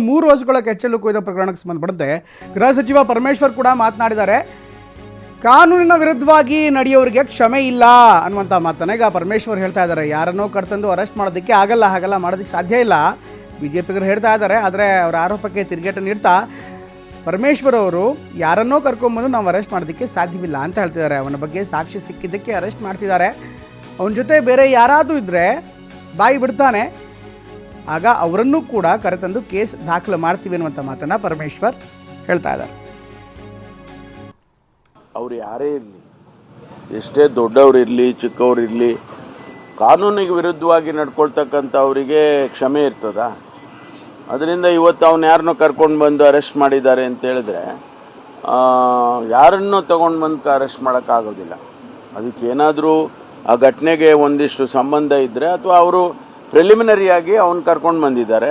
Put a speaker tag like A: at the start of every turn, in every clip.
A: ಮೂರು ವರ್ಷಗಳ ಕೆಚ್ಚಲು ಕುಯ್ದ ಪ್ರಕರಣಕ್ಕೆ ಸಂಬಂಧಪಟ್ಟಂತೆ ಗೃಹ ಸಚಿವ ಪರಮೇಶ್ವರ್ ಕೂಡ ಮಾತನಾಡಿದ್ದಾರೆ. ಕಾನೂನಿನ ವಿರುದ್ಧವಾಗಿ ನಡೆಯೋರಿಗೆ ಕ್ಷಮೆ ಇಲ್ಲ ಅನ್ನುವಂಥ ಮಾತನ್ನ ಈಗ ಪರಮೇಶ್ವರ್ ಹೇಳ್ತಾ ಇದ್ದಾರೆ. ಯಾರನ್ನೋ ಕರ್ತಂದು ಅರೆಸ್ಟ್ ಮಾಡೋದಕ್ಕೆ ಆಗಲ್ಲ, ಹಾಗಲ್ಲ ಮಾಡೋದಕ್ಕೆ ಸಾಧ್ಯ ಇಲ್ಲ. ಬಿ ಜೆ ಪಿಗರು ಹೇಳ್ತಾ ಇದ್ದಾರೆ, ಆದರೆ ಅವರ ಆರೋಪಕ್ಕೆ ತಿರುಗೇಟು ನೀಡ್ತಾ ಪರಮೇಶ್ವರ್ ಅವರು ಯಾರನ್ನೋ ಕರ್ಕೊಂಬಂದು ನಾವು ಅರೆಸ್ಟ್ ಮಾಡೋದಕ್ಕೆ ಸಾಧ್ಯವಿಲ್ಲ ಅಂತ ಹೇಳ್ತಿದ್ದಾರೆ. ಅವನ ಬಗ್ಗೆ ಸಾಕ್ಷಿ ಸಿಕ್ಕಿದ್ದಕ್ಕೆ ಅರೆಸ್ಟ್ ಮಾಡ್ತಿದ್ದಾರೆ. ಅವನ ಜೊತೆ ಬೇರೆ ಯಾರಾದರೂ ಇದ್ದರೆ ಬಾಯಿ ಬಿಡ್ತಾನೆ. ಆಗ ಅವರನ್ನು ಕೂಡ ಕರೆತಂದು ಕೇಸ್ ದಾಖಲು ಮಾಡ್ತೀವಿ ಅನ್ನುವಂಥ ಮಾತನ್ನ ಪರಮೇಶ್ವರ್ ಹೇಳ್ತಾ ಇದ್ದಾರೆ.
B: ಅವ್ರು ಯಾರೇ ಇರಲಿ, ಎಷ್ಟೇ ದೊಡ್ಡವ್ರು ಇರಲಿ, ಚಿಕ್ಕವ್ರು ಇರಲಿ, ಕಾನೂನಿಗೆ ವಿರುದ್ಧವಾಗಿ ನಡ್ಕೊಳ್ತಕ್ಕಂಥ ಅವರಿಗೆ ಕ್ಷಮೆ ಇರ್ತದ? ಅದರಿಂದ ಇವತ್ತು ಅವನು ಯಾರನ್ನೋ ಕರ್ಕೊಂಡು ಬಂದು ಅರೆಸ್ಟ್ ಮಾಡಿದ್ದಾರೆ ಅಂತ ಹೇಳಿದ್ರೆ ಯಾರನ್ನೋ ತಗೊಂಡು ಬಂದು ಅರೆಸ್ಟ್ ಮಾಡೋಕ್ಕಾಗೋದಿಲ್ಲ. ಅದಕ್ಕೇನಾದರೂ ಆ ಘಟನೆಗೆ ಒಂದಿಷ್ಟು ಸಂಬಂಧ ಇದ್ದರೆ ಅಥವಾ ಅವರು ಪ್ರಿಲಿಮಿನರಿಯಾಗಿ ಅವನು ಕರ್ಕೊಂಡು ಬಂದಿದ್ದಾರೆ.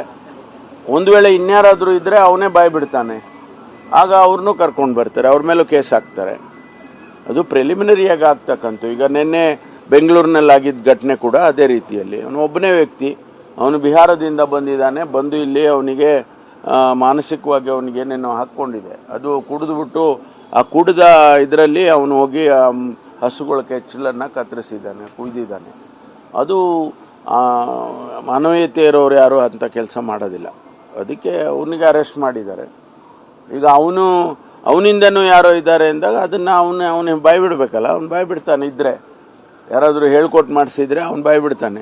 B: ಒಂದು ವೇಳೆ ಇನ್ಯಾರಾದರೂ ಇದ್ದರೆ ಅವನೇ ಬಾಯ್ ಬಿಡ್ತಾನೆ ಆಗ ಅವ್ರನ್ನೂ ಕರ್ಕೊಂಡು ಬರ್ತಾರೆ. ಅವ್ರ ಮೇಲೂ ಕೇಸ್ ಹಾಕ್ತಾರೆ. ಅದು ಪ್ರಿಲಿಮಿನರಿಯಾಗಿ ಆಗ್ತಕ್ಕಂಥ ಈಗ ನಿನ್ನೆ ಬೆಂಗಳೂರಿನಲ್ಲಿ ಆಗಿದ್ದ ಘಟನೆ ಕೂಡ ಅದೇ ರೀತಿಯಲ್ಲಿ. ಅವನು ಒಬ್ಬನೇ ವ್ಯಕ್ತಿ. ಅವನು ಬಿಹಾರದಿಂದ ಬಂದಿದ್ದಾನೆ. ಬಂದು ಇಲ್ಲಿ ಅವನಿಗೆ ಮಾನಸಿಕವಾಗಿ ಅವನಿಗೆ ಏನೇನೋ ಹಾಕ್ಕೊಂಡಿದೆ. ಅದು ಕುಡಿದ್ಬಿಟ್ಟು, ಆ ಕುಡಿದ ಇದರಲ್ಲಿ ಅವನು ಹೋಗಿ ಹಸುಗಳ ಕೆಚ್ಚಲನ್ನು ಕತ್ತರಿಸಿದ್ದಾನೆ, ಕುಯ್ದಿದ್ದಾನೆ. ಅದು ಮಾನವೀಯತೆ ಇರೋರು ಯಾರು ಅಂತ ಕೆಲಸ ಮಾಡೋದಿಲ್ಲ. ಅದಕ್ಕೆ ಅವನಿಗೆ ಅರೆಸ್ಟ್ ಮಾಡಿದ್ದಾರೆ. ಈಗ ಅವನು, ಅವನಿಂದನೂ ಯಾರೋ ಇದ್ದಾರೆ ಅಂದಾಗ ಅದನ್ನು ಅವನು ಅವನಿಗೆ ಬಾಯ್ ಬಿಡಬೇಕಲ್ಲ ಅವ್ನು ಬಾಯ್ಬಿಡ್ತಾನೆ ಇದ್ದರೆ ಯಾರಾದರೂ ಹೇಳ್ಕೊಟ್ಟು ಮಾಡಿಸಿದ್ರೆ ಅವ್ನು ಬಾಯ್ ಬಿಡ್ತಾನೆ